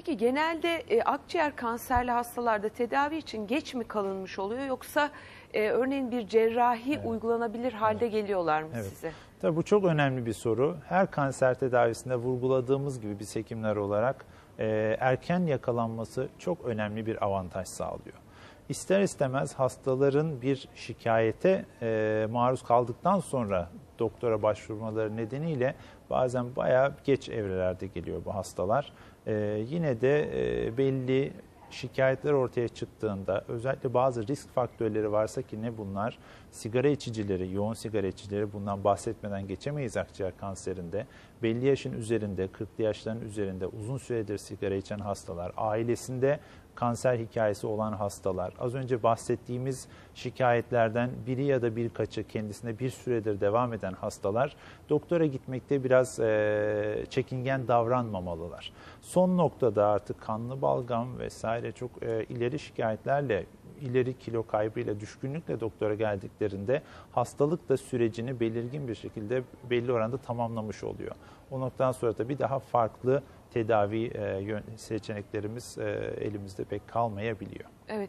Peki genelde e, akciğer kanserli hastalarda tedavi için geç mi kalınmış oluyor yoksa e, örneğin bir cerrahi uygulanabilir halde geliyorlar mı Evet. size? Tabii bu çok önemli bir soru. Her kanser tedavisinde vurguladığımız gibi biz hekimler olarak e, erken yakalanması çok önemli bir avantaj sağlıyor. İster istemez hastaların bir şikayete e, maruz kaldıktan sonra doktora başvurmaları nedeniyle bazen bayağı geç evrelerde geliyor bu hastalar. E, yine de e, belli şikayetler ortaya çıktığında özellikle bazı risk faktörleri varsa ki ne bunlar? Sigara içicileri, yoğun sigara içicileri bundan bahsetmeden geçemeyiz akciğer kanserinde. Belli yaşın üzerinde, 40'lı yaşların üzerinde uzun süredir sigara içen hastalar, ailesinde kanser hikayesi olan hastalar, az önce bahsettiğimiz şikayetlerden biri ya da birkaçı kendisine bir süredir devam eden hastalar doktora gitmekte biraz e, çekingen davranmamalılar. Son noktada artık kanlı balgam vesaire çok e, ileri şikayetlerle ileri kilo kaybıyla, düşkünlükle doktora geldiklerinde hastalık da sürecini belirgin bir şekilde belli oranda tamamlamış oluyor. O noktadan sonra da bir daha farklı tedavi e, seçeneklerimiz e, elimizde pek kalmayabiliyor. Evet.